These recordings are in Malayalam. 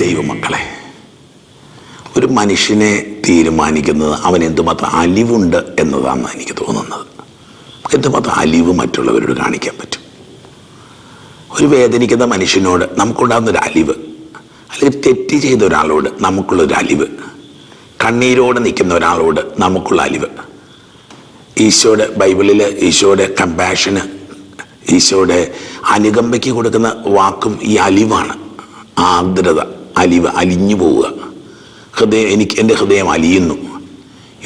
ദൈവമക്കളെ ഒരു മനുഷ്യനെ തീരുമാനിക്കുന്നത് അവൻ എന്തുമാത്രം അലിവുണ്ട് എന്നതാണ് എനിക്ക് തോന്നുന്നത്. എന്തുമാത്രം അലിവ് മറ്റുള്ളവരോട് കാണിക്കാൻ പറ്റും? ഒരു വേദനിക്കുന്ന മനുഷ്യനോട് നമുക്കുണ്ടാകുന്ന ഒരു അലിവ് അല്ലെങ്കിൽ തെറ്റ് ചെയ്ത ഒരാളോട് നമുക്കുള്ളൊരു അലിവ് കണ്ണീരോട് നിൽക്കുന്ന ഒരാളോട് നമുക്കുള്ള അലിവ്. ഈശോയുടെ ബൈബിളിൽ ഈശോയുടെ കമ്പാഷന് ഈശോയുടെ അനുകമ്പയ്ക്ക് കൊടുക്കുന്ന വാക്കും ഈ അലിവാണ്. ആർദ്രത അലിവ് അലിഞ്ഞു പോവുക. ഹൃദയം എനിക്ക് എന്റെ ഹൃദയം അലിയുന്നു.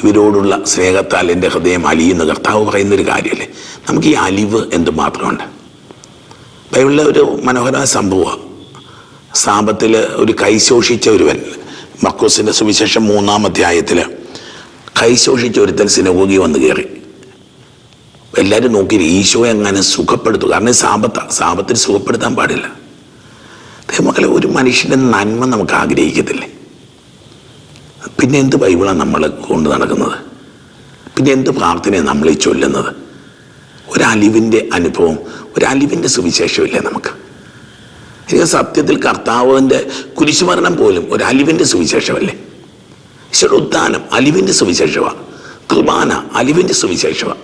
ഇവരോടുള്ള സ്നേഹത്താൽ എന്റെ ഹൃദയം അലിയുന്നു. കർത്താവ് പറയുന്നൊരു കാര്യമല്ലേ? നമുക്ക് ഈ അലിവ് എന്തുമാത്രമുണ്ട് ബൈബിളിലെ ഒരു മനോഹരമായ സംഭവമാണ്. സാപത്തിൽ ഒരു കൈശോഷിച്ച ഒരുവൻ മക്കോസിന്റെ സുവിശേഷം മൂന്നാം അധ്യായത്തിൽ കൈശോഷിച്ച ഒരുത്തൻ സിനഗോഗി വന്ന് കയറി. എല്ലാവരും നോക്കി ഈശോ എങ്ങനെ സുഖപ്പെടുത്തു? കാരണം സാപത്താണ് സാപത്താ സാപത്തിൽ സുഖപ്പെടുത്താൻ പാടില്ല. ദൈവമക്കളെ ഒരു മനുഷ്യന്റെ നന്മ നമുക്ക് ആഗ്രഹിക്കത്തില്ലേ? പിന്നെ എന്ത് ബൈബിളാണ് നമ്മൾ കൊണ്ട് നടക്കുന്നത്? പിന്നെ എന്ത് പ്രാർത്ഥനയാണ് നമ്മൾ ഈ ചൊല്ലുന്നത്? ഒരലിവിന്റെ അനുഭവം ഒരലിവിന്റെ സുവിശേഷമില്ലേ നമുക്ക്? എനിക്ക് സത്യത്തിൽ കർത്താവിന്റെ കുരിശുമരണം പോലും ഒരു സുവിശേഷമല്ലേ? ഈശ്വര ഉദ്ധാനം അലിവിന്റെ സുവിശേഷമാണ്. കുർബാന അലിവിന്റെ സുവിശേഷമാണ്.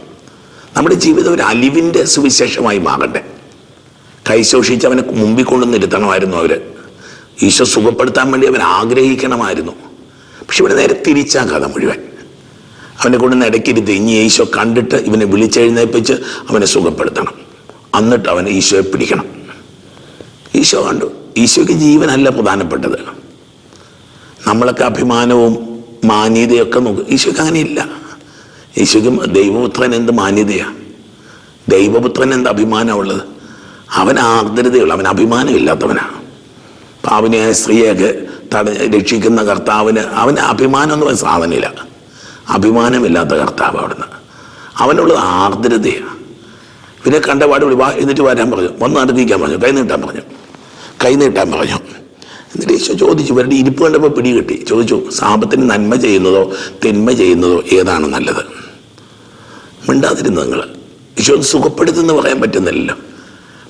നമ്മുടെ ജീവിതം ഒരു അലിവിന്റെ സുവിശേഷമായി മാറട്ടെ. കൈശോഷിച്ച് അവനെ മുമ്പിൽ കൊണ്ടു നിർത്തണമായിരുന്നു അവർ ഈശോ സുഖപ്പെടുത്താൻ വേണ്ടി അവൻ ആഗ്രഹിക്കണമായിരുന്നു. പക്ഷെ ഇവിടെ നേരെ തിരിച്ചാ കഥ മുഴുവൻ. അവനെ കൊണ്ട് ഇടയ്ക്കിരുത്തി ഇനി ഈശോ കണ്ടിട്ട് ഇവനെ വിളിച്ചെഴുന്നേൽപ്പിച്ച് അവനെ സുഖപ്പെടുത്തണം. എന്നിട്ട് അവനെ ഈശോയെ പിടിക്കണം. ഈശോ കണ്ടു. ഈശോയ്ക്ക് ജീവനല്ല പ്രധാനപ്പെട്ടത്. നമ്മളൊക്കെ അഭിമാനവും മാന്യതയൊക്കെ നോക്കും. ഈശോയ്ക്ക് അങ്ങനെയില്ല. ഈശോയ്ക്ക് ദൈവപുത്രൻ എന്ത് മാന്യതയാണ് ദൈവപുത്രൻ എന്ത് അഭിമാനമുള്ളത് അവൻ ആർദ്രതയുള്ള അവൻ അഭിമാനമില്ലാത്തവനാണ് പാവിനെയായ സ്ത്രീയൊക്കെ തട രക്ഷിക്കുന്ന കർത്താവിന് അവന് അഭിമാനം എന്ന് പറയുന്ന സാധനമില്ല. അഭിമാനമില്ലാത്ത കർത്താവ് അവിടുന്ന്. അവനുള്ളത് ആർദ്രതയാണ് പിന്നെ കണ്ട പാട് വിളി എന്നിട്ട് വരാൻ പറഞ്ഞു. വന്ന് അടുത്തിരിക്കാൻ പറഞ്ഞു. കൈ നീട്ടാൻ പറഞ്ഞു. കൈ നീട്ടാൻ പറഞ്ഞു. എന്നിട്ട് ഈശോ ചോദിച്ചു ഇവരുടെ ഇരിപ്പ് കണ്ടപ്പോൾ പിടി കിട്ടി? ചോദിച്ചു സാപത്തിന് നന്മ ചെയ്യുന്നതോ തിന്മ ചെയ്യുന്നതോ ഏതാണ് നല്ലത്? മിണ്ടാതിരുന്നു നിങ്ങൾ? ഈശോ സുഖപ്പെടുത്തുന്നു പറയാൻ പറ്റുന്നില്ലല്ലോ.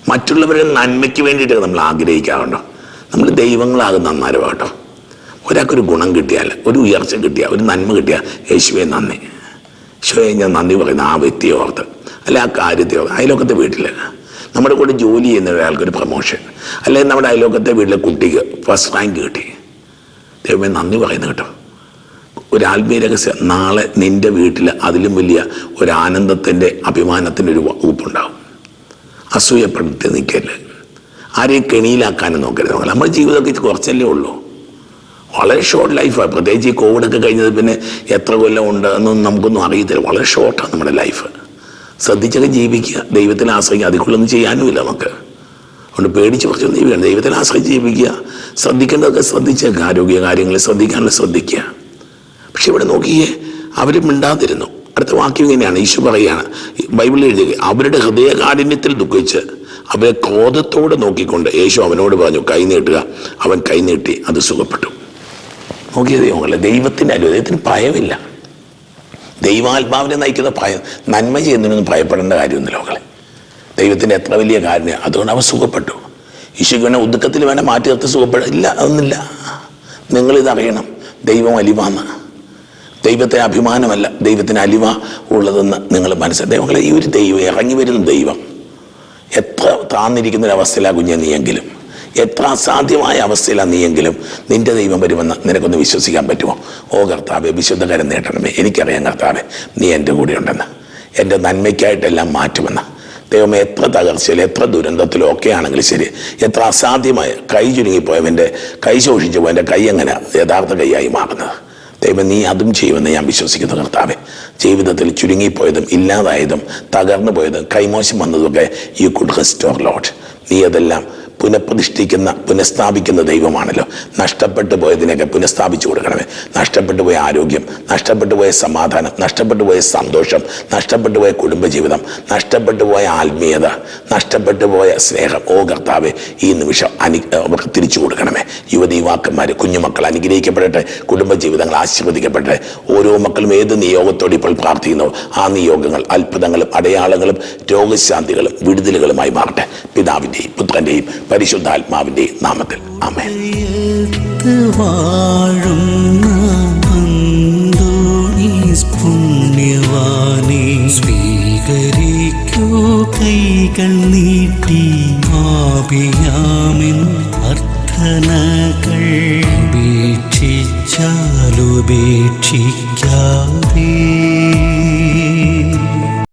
മറ്റുള്ളവരുടെ നന്മയ്ക്ക് വേണ്ടിയിട്ട് നമ്മൾ ആഗ്രഹിക്കാറുണ്ടോ. നമ്മൾ ദൈവങ്ങളാകുന്ന അന്നേരം കേട്ടോ. ഒരാൾക്കൊരു ഗുണം കിട്ടിയാൽ ഒരു ഉയർച്ച കിട്ടിയാൽ ഒരു നന്മ കിട്ടിയാൽ യേശുവെ നന്ദി. യേശുവെ ഞാൻ നന്ദി പറയുന്ന ആ വ്യക്തിയെ ഓർത്ത്. അല്ല ആ കാര്യത്തെ ഓർത്ത്. അയലോക്കത്തെ വീട്ടിൽ. നമ്മുടെ കൂടെ ജോലി ചെയ്യുന്ന ഒരാൾക്കൊരു പ്രമോഷൻ അല്ലെങ്കിൽ നമ്മുടെ അയലോക്കത്തെ വീട്ടിലെ കുട്ടിക്ക് ഫസ്റ്റ് റാങ്ക് കിട്ടി. ദൈവമേ നന്ദി പറയുന്നത് കേട്ടോ. ഒരു ആത്മീയ രഹസ്യം. നാളെ നിന്റെ വീട്ടിൽ അതിലും വലിയ ഒരു ആനന്ദത്തിന്റെ അഭിമാനത്തിന്റെ ഒരു വകുപ്പുണ്ടാവും. അസൂയപ്പെടുത്തി നിൽക്കരുത് ആരെയും കെണിയിലാക്കാനും നോക്കരുത് നമ്മൾ നമ്മുടെ ജീവിതമൊക്കെ കുറച്ചല്ലേ ഉള്ളൂ. വളരെ ഷോർട്ട് ലൈഫാണ് പ്രത്യേകിച്ച് ഈ കോവിഡൊക്കെ കഴിഞ്ഞത് പിന്നെ എത്ര കൊല്ലം ഉണ്ട് എന്നൊന്നും നമുക്കൊന്നും അറിയത്തില്ല. വളരെ ഷോർട്ടാണ് നമ്മുടെ ലൈഫ് ശ്രദ്ധിച്ചൊക്കെ ജീവിക്കുക. ദൈവത്തിനെ ആശ്രയിക്കുക. അതിക്കുള്ളൊന്നും ചെയ്യാനുമില്ല നമുക്ക്. അതുകൊണ്ട് പേടിച്ച് കുറച്ചൊന്നും ജീവിക്കണം. ദൈവത്തിനെ ആശ്രയിച്ച് ജീവിക്കുക. ശ്രദ്ധിക്കേണ്ടതൊക്കെ ശ്രദ്ധിച്ചേക്കുക. ആരോഗ്യ കാര്യങ്ങൾ ശ്രദ്ധിക്കാനുള്ള ശ്രദ്ധിക്കുക. പക്ഷെ ഇവിടെ നോക്കിയേ അവരും മിണ്ടാതിരുന്നു. അടുത്ത വാക്യം ഇങ്ങനെയാണ്. ഈശു പറയുകയാണ്. ബൈബിളിൽ എഴുതുക അവരുടെ ഹൃദയകാഠിന്യത്തിൽ ദുഃഖിച്ച് അവരെ ക്രോധത്തോടെ നോക്കിക്കൊണ്ട് യേശു അവനോട് പറഞ്ഞു കൈ നീട്ടുക. അവൻ കൈ നീട്ടി അത് സുഖപ്പെട്ടു. നോക്കിയ ദൈവങ്ങളെ ദൈവത്തിന്റെ ദൈവത്തിന് ഭയമില്ല. ദൈവാത്മാവിനെ നയിക്കുന്ന ഭയം നന്മ ചെയ്യുന്നതിനൊന്നും ഭയപ്പെടേണ്ട കാര്യമൊന്നുമില്ല മകളെ ദൈവത്തിന്റെ എത്ര വലിയ കാര്യം അതുകൊണ്ട് അവൻ സുഖപ്പെട്ടു. യേശുവിനെ ഒതുക്കത്തിൽ വേണേൽ മാറ്റി നിർത്തി സുഖപ്പെടില്ല അതൊന്നുമില്ല. നിങ്ങളിതറിയണം ദൈവം അലിവാന്ന് ദൈവത്തെ അഭിമാനമല്ല ദൈവത്തിന് അലിവ ഉള്ളതെന്ന് നിങ്ങൾ മനസ്സിലാക്കി ദൈവങ്ങളെ ഈ ഒരു ദൈവം ഇറങ്ങി വരുന്ന ദൈവം. എത്ര താന്നിരിക്കുന്ന ഒരു കുഞ്ഞെ നീയെങ്കിലും. എത്ര അസാധ്യമായ അവസ്ഥയിലാണ് നീയെങ്കിലും നിന്റെ ദൈവം വരുമെന്ന് നിനക്കൊന്ന് വിശ്വസിക്കാൻ പറ്റുമോ? ഓ കർത്താവെ വിശുദ്ധകരം നേട്ടണമേ. എനിക്കറിയാം കർത്താവെ നീ എന്റെ കൂടെ ഉണ്ടെന്ന് എന്റെ നന്മയ്ക്കായിട്ടെല്ലാം മാറ്റുമെന്ന്. ദൈവം എത്ര തകർച്ചയിലും എത്ര ദുരന്തത്തിലും ഒക്കെ ആണെങ്കിലും ശരി. എത്ര അസാധ്യമായ കൈ ചുരുങ്ങിപ്പോയവന്റെ കൈ ശോഷിച്ചു പോയവന്റെ കൈ എങ്ങനെ യഥാർത്ഥ കൈയായി മാറുന്നത്? ദൈവം നീ അതും ചെയ്യുമെന്ന് ഞാൻ വിശ്വസിക്കുന്നു കർത്താവെ. ജീവിതത്തിൽ ചുരുങ്ങിപ്പോയതും ഇല്ലാതായതും തകർന്നു പോയതും കൈമോശം വന്നതൊക്കെ യു കുഡ് റെസ്റ്റോർ ലോട്ട് നീ അതെല്ലാം പുനഃപ്രതിഷ്ഠിക്കുന്ന പുനഃസ്ഥാപിക്കുന്ന ദൈവമാണല്ലോ. നഷ്ടപ്പെട്ടു പോയതിനൊക്കെ പുനഃസ്ഥാപിച്ചു കൊടുക്കണമേ. നഷ്ടപ്പെട്ടു പോയ ആരോഗ്യം നഷ്ടപ്പെട്ടു പോയ സമാധാനം നഷ്ടപ്പെട്ടു പോയ സന്തോഷം നഷ്ടപ്പെട്ടു പോയ കുടുംബജീവിതം നഷ്ടപ്പെട്ടു പോയ ആത്മീയത നഷ്ടപ്പെട്ടു പോയ സ്നേഹം. ഓ കർത്താവെ ഈ നിമിഷം അനു അവർക്ക് തിരിച്ചു കൊടുക്കണമേ. യുവതി യുവാക്കന്മാർ കുഞ്ഞുമക്കൾ അനുഗ്രഹിക്കപ്പെടട്ടെ കുടുംബജീവിതങ്ങൾ ആശീർവദിക്കപ്പെടട്ടെ. ഓരോ മക്കളും ഏത് നിയോഗത്തോടെ ഇപ്പോൾ പ്രാർത്ഥിക്കുന്നു ആ നിയോഗങ്ങൾ അത്ഭുതങ്ങളും അടയാളങ്ങളും രോഗശാന്തികളും വിടുതലുകളുമായി മാറട്ടെ. പിതാവിന്റെയും പുത്രന്റെയും പരിശുദ്ധാത്മാവിന്റെയും നാമത്തിൽ. ആമേൻ. അർത്ഥനകൾ ഉപേക്ഷിച്ചാലുപേക്ഷിക്ക